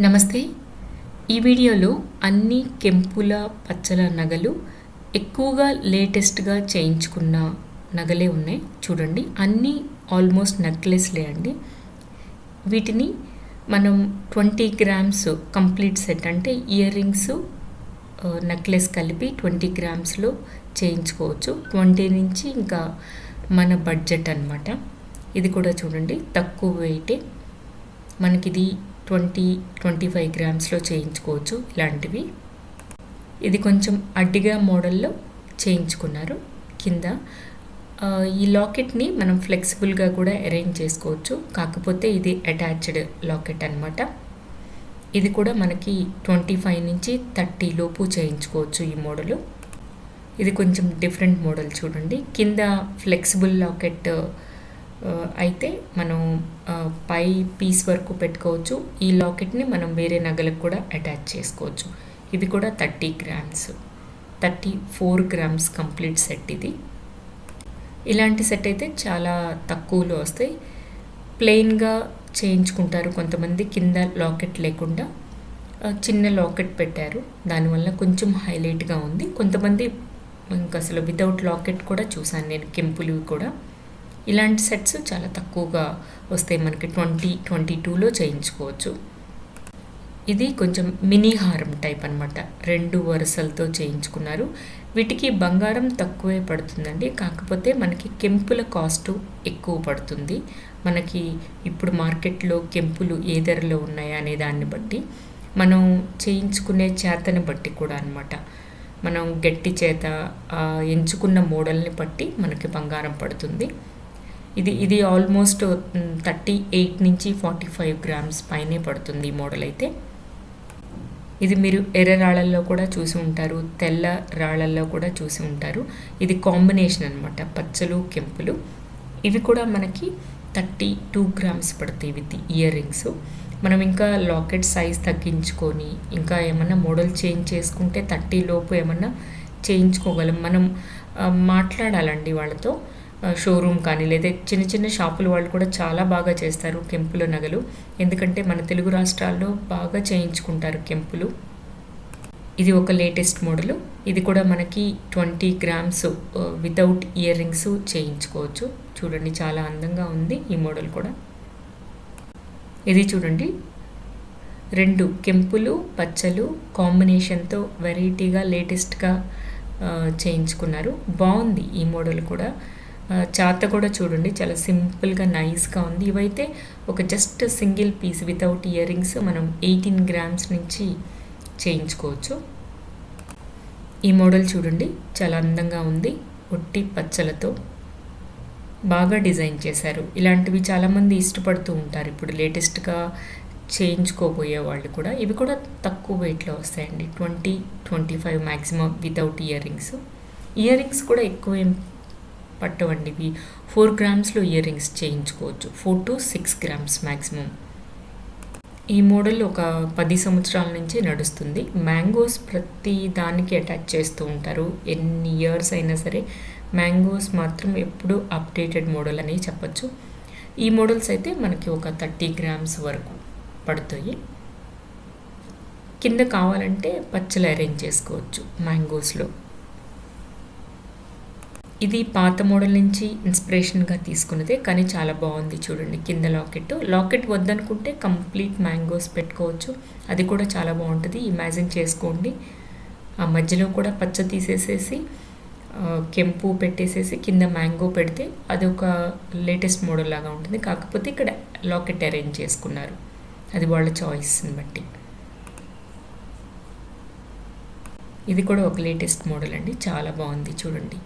నమస్తే. ఈ వీడియోలో అన్ని కెంపుల పచ్చల నగలు ఎక్కువగా లేటెస్ట్గా చేయించుకున్న నగలే ఉన్నాయి. చూడండి అన్నీ ఆల్మోస్ట్ నెక్లెస్లే అండి. వీటిని మనం ట్వంటీ గ్రామ్స్ కంప్లీట్ సెట్ అంటే ఇయర్ రింగ్స్ నెక్లెస్ కలిపి ట్వంటీ గ్రామ్స్లో చేయించుకోవచ్చు. ట్వంటీ నుంచి ఇంకా మన బడ్జెట్ అనమాట ఇది కూడా చూడండి తక్కువ వెయిటే. మనకిది ట్వంటీ ట్వంటీ ఫైవ్ గ్రామ్స్లో చేయించుకోవచ్చు ఇలాంటివి. ఇది కొంచెం అడ్డిగా మోడల్లో చేయించుకున్నారు. కింద ఈ లాకెట్ని మనం ఫ్లెక్సిబుల్గా కూడా అరేంజ్ చేసుకోవచ్చు. కాకపోతే ఇది అటాచ్డ్ లాకెట్ అనమాట ఇది కూడా మనకి ట్వంటీ ఫైవ్ నుంచి థర్టీ లోపు చేయించుకోవచ్చు ఈ మోడలు. ఇది కొంచెం డిఫరెంట్ మోడల్ చూడండి. కింద ఫ్లెక్సిబుల్ లాకెట్ అయితే మనం పై పీస్ వరకు పెట్టుకోవచ్చు. ఈ లాకెట్ని మనం వేరే నగలకు కూడా అటాచ్ చేసుకోవచ్చు. ఇది కూడా thirty grams. Thirty four grams complete set ఇది. ఇలాంటి సెట్ అయితే చాలా తక్కువలో వస్తాయి. ప్లెయిన్గా చేయించుకుంటారు కొంతమంది కింద లాకెట్ లేకుండా. చిన్న లాకెట్ పెట్టారు. దానివల్ల కొంచెం హైలైట్గా ఉంది. కొంతమంది ఇంకా అసలు వితౌట్ లాకెట్ కూడా చూసాను నేను కెంపులు కూడా. ఇలాంటి సెట్స్ చాలా తక్కువగా వస్తాయి మనకి ట్వంటీ ట్వంటీ టూలో చేయించుకోవచ్చు. ఇది కొంచెం మినీ హారం టైప్ అనమాట రెండు వరుసలతో చేయించుకున్నారు. వీటికి బంగారం తక్కువే పడుతుందండి. కాకపోతే మనకి కెంపుల కాస్ట్ ఎక్కువ పడుతుంది. మనకి ఇప్పుడు మార్కెట్లో కెంపులు ఏ ధరలో ఉన్నాయా అనే దాన్ని బట్టి మనం చేయించుకునే చేతని బట్టి కూడా అనమాట మనం గట్టి చేత ఎంచుకున్న మోడల్ని బట్టి మనకి బంగారం పడుతుంది. ఇది ఇది ఆల్మోస్ట్ థర్టీ ఎయిట్ నుంచి ఫార్టీ ఫైవ్ గ్రామ్స్ పైనే పడుతుంది ఈ మోడల్ అయితే. ఇది మీరు ఎర్ర రాళ్ళల్లో కూడా చూసి ఉంటారు తెల్ల రాళ్ళల్లో కూడా చూసి ఉంటారు. ఇది కాంబినేషన్ అనమాట పచ్చలు కెంపులు. ఇవి కూడా మనకి థర్టీ టూ గ్రామ్స్ పడతాయి విత్ ఇయర్ రింగ్స్ మనం ఇంకా లాకెట్ సైజ్ తగ్గించుకొని ఇంకా ఏమన్నా మోడల్ చేంజ్ చేసుకుంటే థర్టీ లోపు ఏమన్నా చేయించుకోగలం. మనం మాట్లాడాలండి వాళ్ళతో. షోరూమ్ కానీ లేదా చిన్న చిన్న షాపుల వాళ్ళు కూడా చాలా బాగా చేస్తారు కెంపుల నగలు. ఎందుకంటే మన తెలుగు రాష్ట్రాల్లో బాగా చేయించుకుంటారు కెంపులు. ఇది ఒక లేటెస్ట్ మోడల్. ఇది కూడా మనకి twenty grams without ear rings చేయించుకోవచ్చు. చూడండి చాలా అందంగా ఉంది ఈ మోడల్ కూడా. ఇది చూడండి. రెండు కెంపులు పచ్చలు కాంబినేషన్తో వెరైటీగా లేటెస్ట్గా చేయించుకున్నారు. బాగుంది ఈ మోడల్ కూడా. చాత కూడా చూడండి. చాలా సింపుల్గా నైస్గా ఉంది. ఇవైతే ఒక just single piece without earrings మనం ఎయిటీన్ గ్రామ్స్ నుంచి చేయించుకోవచ్చు. ఈ మోడల్ చూడండి. చాలా అందంగా ఉంది. ఒట్టి పచ్చలతో బాగా డిజైన్ చేశారు. ఇలాంటివి చాలామంది ఇష్టపడుతూ ఉంటారు. ఇప్పుడు లేటెస్ట్గా చేయించుకోబోయే వాళ్ళు కూడా. ఇవి కూడా తక్కువ వెయిట్లో వస్తాయండి. Twenty twenty five maximum without earrings earrings కూడా ఎక్కువ ఏం పట్టవండి ఫోర్ గ్రామ్స్లో ఇయర్ రింగ్స్ చేయించుకోవచ్చు. Four to six grams maximum ఈ మోడల్ ఒక పది సంవత్సరాల నుంచి నడుస్తుంది. మ్యాంగోస్ ప్రతి దానికి అటాచ్ చేస్తూ ఉంటారు. ఎన్ని ఇయర్స్ అయినా సరే మ్యాంగోస్ మాత్రం ఎప్పుడు అప్డేటెడ్ మోడల్ అని చెప్పచ్చు. ఈ మోడల్స్ అయితే మనకి ఒక థర్టీ గ్రామ్స్ వరకు పడుతాయి. కింద కావాలంటే పచ్చలు అరేంజ్ చేసుకోవచ్చు మ్యాంగోస్లో. ఇది పాత మోడల్ నుంచి ఇన్స్పిరేషన్గా తీసుకున్నదే కానీ చాలా బాగుంది చూడండి కింద లాకెట్ లాకెట్ వద్దనుకుంటే కంప్లీట్ మ్యాంగోస్ పెట్టుకోవచ్చు. అది కూడా చాలా బాగుంటుంది. ఇమాజిన్ చేసుకోండి. ఆ మధ్యలో కూడా పచ్చ తీసేసేసి కెంపు పెట్టేసేసి కింద మ్యాంగో పెడితే అది ఒక లేటెస్ట్ మోడల్ లాగా ఉంటుంది. కాకపోతే ఇక్కడ లాకెట్ అరేంజ్ చేసుకున్నారు. అది వాళ్ళ చాయిస్ని బట్టి. ఇది కూడా ఒక లేటెస్ట్ మోడల్ అండి. చాలా బాగుంది చూడండి.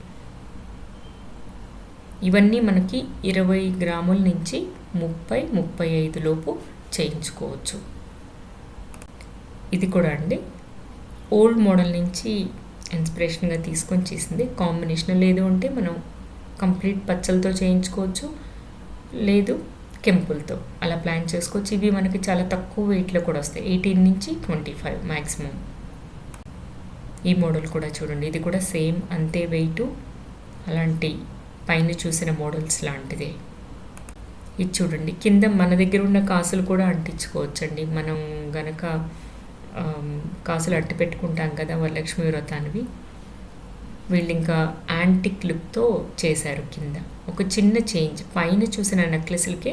ఇవన్నీ మనకి ఇరవై గ్రాముల నుంచి ముప్పై ముప్పై ఐదు లోపు చేయించుకోవచ్చు. ఇది కూడా అండి. ఓల్డ్ మోడల్ నుంచి ఇన్స్పిరేషన్గా తీసుకొని చేసింది. కాంబినేషన్ లేదు అంటే మనం కంప్లీట్ పచ్చలతో చేయించుకోవచ్చు. లేదు కెంపుల్తో. అలా ప్లాన్ చేసుకోవచ్చు. ఇవి మనకి చాలా తక్కువ వెయిట్లో కూడా వస్తాయి. ఎయిటీన్ నుంచి ట్వంటీ ఫైవ్ మ్యాక్సిమం ఈ మోడల్ కూడా చూడండి. ఇది కూడా సేమ్ అంతే వెయిట్. అలాంటి పైన చూసిన మోడల్స్ లాంటిదే. ఇది చూడండి. కింద మన దగ్గర ఉన్న కాసులు కూడా అంటించుకోవచ్చండి. మనం గనక కాసులు అట్టి పెట్టుకుంటాం కదా వరలక్ష్మి వ్రతానివి. వీళ్ళు ఇంకా యాంటిక్ లుక్తో చేశారు కింద. ఒక చిన్న చేంజ్. పైన చూసిన నెక్లెస్లకే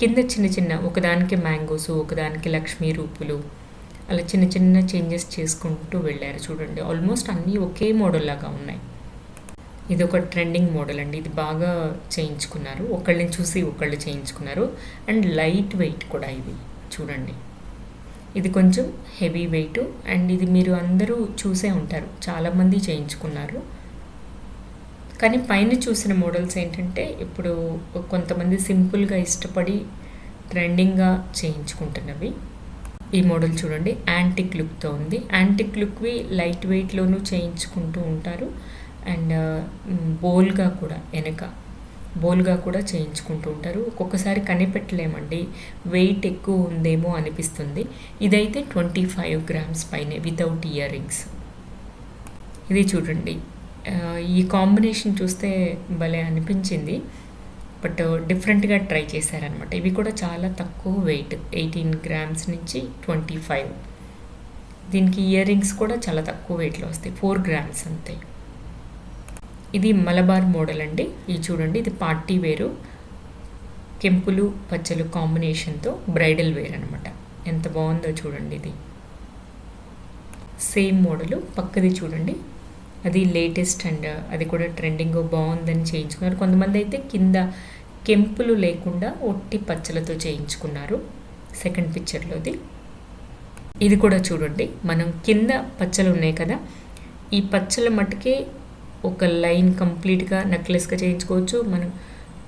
కింద చిన్న చిన్న ఒకదానికి మ్యాంగోస్ ఒకదానికి లక్ష్మీ రూపులు అలా చిన్న చిన్న చేంజెస్ చేసుకుంటూ వెళ్ళారు చూడండి. ఆల్మోస్ట్ అన్నీ ఒకే మోడల్ లాగా ఉన్నాయి. ఇది ఒక ట్రెండింగ్ మోడల్ అండి. ఇది బాగా చేయించుకున్నారు. ఒకళ్ళని చూసి ఒకళ్ళు చేయించుకున్నారు. అండ్ లైట్ వెయిట్ కూడా ఇది. చూడండి. ఇది కొంచెం హెవీ వెయిట్ అండ్ ఇది మీరు అందరూ చూసే ఉంటారు. చాలామంది చేయించుకున్నారు. కానీ పైన చూసిన మోడల్స్ ఏంటంటే ఇప్పుడు కొంతమంది సింపుల్గా ఇష్టపడి ట్రెండింగ్గా చేయించుకుంటున్నవి. ఈ మోడల్ చూడండి. యాంటిక్ లుక్తో ఉంది. యాంటిక్ లుక్వి లైట్ వెయిట్లోనూ చేయించుకుంటూ ఉంటారు. అండ్ బోల్గా కూడా వెనక. బోల్గా కూడా చేయించుకుంటూ ఉంటారు. ఒక్కొక్కసారి కనిపెట్టలేమండి. వెయిట్ ఎక్కువ ఉందేమో అనిపిస్తుంది. ఇదైతే ట్వంటీ ఫైవ్ గ్రామ్స్ పైనే వితౌట్ ఇయర్ రింగ్స్ ఇది చూడండి. ఈ కాంబినేషన్ చూస్తే భలే అనిపించింది. బట్ డిఫరెంట్గా ట్రై చేశారనమాట ఇవి కూడా చాలా తక్కువ వెయిట్. ఎయిటీన్ గ్రామ్స్ నుంచి ట్వంటీ ఫైవ్. దీనికి ఇయర్ రింగ్స్ కూడా చాలా తక్కువ వెయిట్లో వస్తాయి. ఫోర్ గ్రామ్స్ అంతే. ఇది మలబార్ మోడల్ అండి. ఇది చూడండి ఇది పార్టీ వేరు. కెంపులు పచ్చలు కాంబినేషన్తో బ్రైడల్ వేర్ అనమాట ఎంత బాగుందో చూడండి ఇది. సేమ్ మోడలు పక్కది చూడండి. అది లేటెస్ట్ అండ్ uh, అది కూడా ట్రెండింగ్ బాగుందని చేయించుకున్నారు. కొంతమంది అయితే కింద కెంపులు లేకుండా ఒట్టి పచ్చలతో చేయించుకున్నారు. సెకండ్ పిక్చర్లోది ఇది కూడా చూడండి. మనం కింద పచ్చలు ఉన్నాయి కదా ఈ పచ్చల మట్టుకే ఒక లైన్ కంప్లీట్గా నెక్లెస్గా చేయించుకోవచ్చు. మనం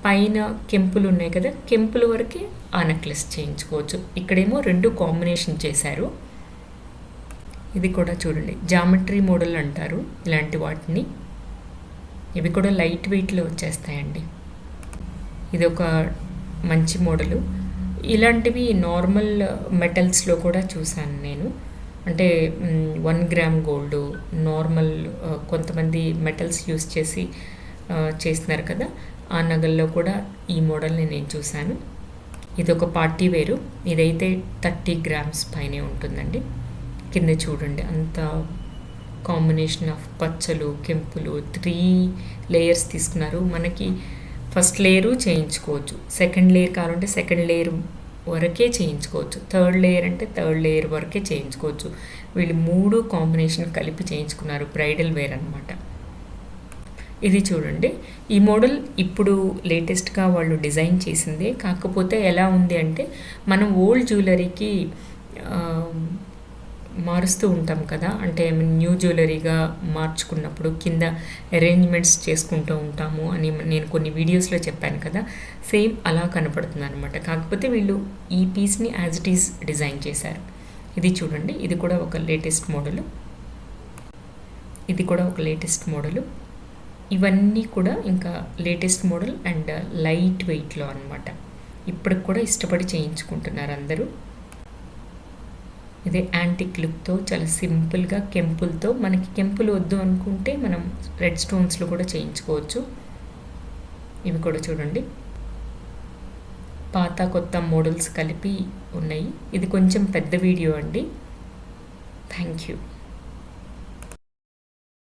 పైన కెంపులు ఉన్నాయి కదా కెంపుల వరకే ఆ నెక్లెస్ చేయించుకోవచ్చు. ఇక్కడేమో రెండు కాంబినేషన్ చేశారు. ఇది కూడా చూడండి జామెట్రీ మోడల్ అంటారు ఇలాంటి వాటిని. ఇవి కూడా లైట్ వెయిట్లో వచ్చేస్తాయండి. ఇది ఒక మంచి మోడలు. ఇలాంటివి నార్మల్ మెటల్స్లో కూడా చూశాను నేను. అంటే వన్ గ్రామ్ గోల్డ్ నార్మల్ కొంతమంది మెటల్స్ యూస్ చేసి చేస్తున్నారు కదా. ఆ నగల్లో కూడా ఈ మోడల్ని నేను చూశాను. ఇది ఒక పార్టీ వేరు. ఇదైతే థర్టీ గ్రామ్స్ పైనే ఉంటుందండి. కింద చూడండి అంత కాంబినేషన్ ఆఫ్ పచ్చలు కెంపులు త్రీ లేయర్స్ తీసుకున్నారు. మనకి ఫస్ట్ లేయరు చేయించుకోవచ్చు. సెకండ్ లేయర్ కావాలంటే సెకండ్ లేయర్ వరకే చేయించుకోవచ్చు. థర్డ్ లేయర్ అంటే థర్డ్ లేయర్ వరకే చేయించుకోవచ్చు. వీళ్ళు మూడు కాంబినేషన్ కలిపి చేయించుకున్నారు బ్రైడల్ వేర్ అనమాట ఇది చూడండి. ఈ మోడల్ ఇప్పుడు లేటెస్ట్గా వాళ్ళు డిజైన్ చేసిందే. కాకపోతే ఎలా ఉంది అంటే మనం ఓల్డ్ జ్యువెలరీకి మారుస్తూ ఉంటాం కదా. అంటే న్యూ జ్యువెలరీగా మార్చుకున్నప్పుడు కింద అరేంజ్మెంట్స్ చేసుకుంటూ ఉంటాము అని నేను కొన్ని వీడియోస్లో చెప్పాను కదా. సేమ్ అలా కనపడుతుంది అనమాట కాకపోతే వీళ్ళు ఈ పీస్ని యాజ్ ఇట్ ఈస్ డిజైన్ చేశారు. ఇది చూడండి. ఇది కూడా ఒక లేటెస్ట్ మోడలు. ఇది కూడా ఒక లేటెస్ట్ మోడలు. ఇవన్నీ కూడా ఇంకా లేటెస్ట్ మోడల్ అండ్ లైట్ వెయిట్లో అనమాట ఇప్పటికి కూడా ఇష్టపడి చేయించుకుంటున్నారు అందరూ. ఇదే యాంటిక్ లుక్తో చాలా సింపుల్గా కెంపుల్తో మనకి కెంపులు వద్దు అనుకుంటే మనం రెడ్ స్టోన్స్లో కూడా చేయించుకోవచ్చు. ఇవి కూడా చూడండి. పాత కొత్త మోడల్స్ కలిపి ఉన్నాయి. ఇది కొంచెం పెద్ద వీడియో అండి. Thank you